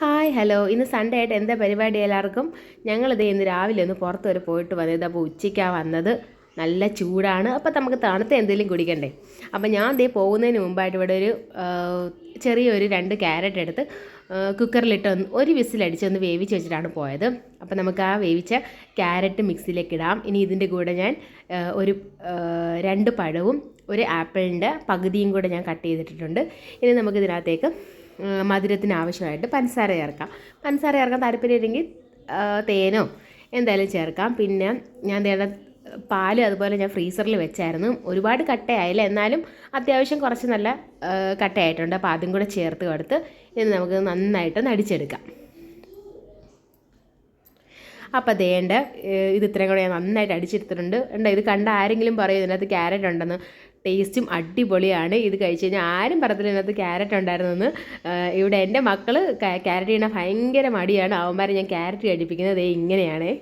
Hi hello. ഇന്ന് Sunday ആയിട്ട് എന്താ പരിപാടി എല്ലാവർക്കും? ഞങ്ങളിത് ഇന്ന് രാവിലെ ഒന്ന് പുറത്ത് വരെ പോയിട്ട് വന്നത് അപ്പോൾ ഉച്ചയ്ക്കാണ് വന്നത്. നല്ല ചൂടാണ്. അപ്പോൾ നമുക്ക് തണുത്ത എന്തെങ്കിലും കുടിക്കണ്ടേ? അപ്പോൾ ഞാൻ ദേ പോകുന്നതിന് മുമ്പായിട്ട് ഇവിടെ ഒരു ചെറിയൊരു രണ്ട് ക്യാരറ്റ് എടുത്ത് കുക്കറിലിട്ട് ഒന്ന് ഒരു വിസിലടിച്ച് ഒന്ന് വേവിച്ച് വെച്ചിട്ടാണ് പോയത്. അപ്പോൾ നമുക്ക് ആ വേവിച്ച ക്യാരറ്റ് മിക്സിയിലേക്ക് ഇടാം. ഇനി ഇതിന്റെ കൂടെ ഞാൻ ഒരു രണ്ട് പഴവും ഒരു ആപ്പിളിന്റെ പകുതിയും കൂടെ ഞാൻ കട്ട് ചെയ്തിട്ടുണ്ട് ഇനി നമുക്ക് ഇതിനകത്തേക്ക് ആ, മധുരത്തിന് ആവശ്യമായിട്ട് പഞ്ചസാര ചേർക്കാം. പഞ്ചസാര ചേർക്കാൻ താല്പര്യമില്ലെങ്കിൽ തേനോ എന്തായാലും ചേർക്കാം. പിന്നെ ഞാൻ തേട പാൽ അതുപോലെ ഞാൻ ഫ്രീസറിൽ വെച്ചായിരുന്നു. ഒരുപാട് കട്ടയായില്ല. എന്നാലും അത്യാവശ്യം കുറച്ച് നല്ല കട്ടയായിട്ടുണ്ട്. അപ്പോൾ അതും കൂടെ ചേർത്ത് കൊടുത്ത് ഇനി നമുക്ക് നന്നായിട്ട് നടിച്ചെടുക്കാം. അപ്പോൾ ദേണ്ട ഇത് ഇത്രയും കൂടെ ഞാൻ നന്നായിട്ട് അടിച്ചെടുത്തിട്ടുണ്ട്. ഉണ്ടോ ഇത് കണ്ട ആരെങ്കിലും പറയും ഇതിനകത്ത് ക്യാരറ്റ് ഉണ്ടെന്ന്. ടേസ്റ്റും അടിപൊളിയാണ്. ഇത് കഴിച്ച് കഴിഞ്ഞാൽ ആരും പറയത്തില്ല ഇതിനകത്ത് ക്യാരറ്റ് ഉണ്ടായിരുന്നെന്ന്. ഇവിടെ എന്റെ മക്കൾ ക്യാരറ്റ് ചെയ്യണ ഭയങ്കര മടിയാണ്. അവന്മാരെ ഞാൻ ക്യാരറ്റ് കഴിപ്പിക്കുന്നത് ഇങ്ങനെയാണേ.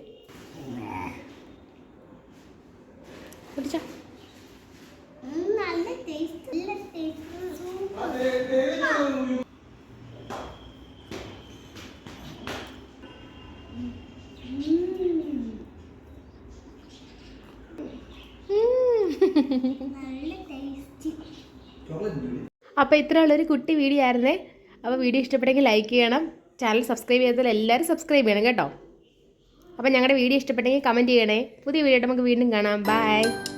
കുടിച്ചോ നല്ല ടേസ്റ്റ് അപ്പോൾ ഇത്ര ഉള്ളൊരു കുട്ടി വീഡിയോ ആയിരുന്നേ. അപ്പോൾ വീഡിയോ ഇഷ്ടപ്പെട്ടെങ്കിൽ ലൈക്ക് ചെയ്യണം. ചാനൽ സബ്സ്ക്രൈബ് ചെയ്താൽ എല്ലാവരും സബ്സ്ക്രൈബ് ചെയ്യണം കേട്ടോ. അപ്പോൾ ഞങ്ങളുടെ വീഡിയോ ഇഷ്ടപ്പെട്ടെങ്കിൽ കമന്റ് ചെയ്യണേ. പുതിയ വീഡിയോ നമുക്ക് വീണ്ടും കാണാം. ബൈ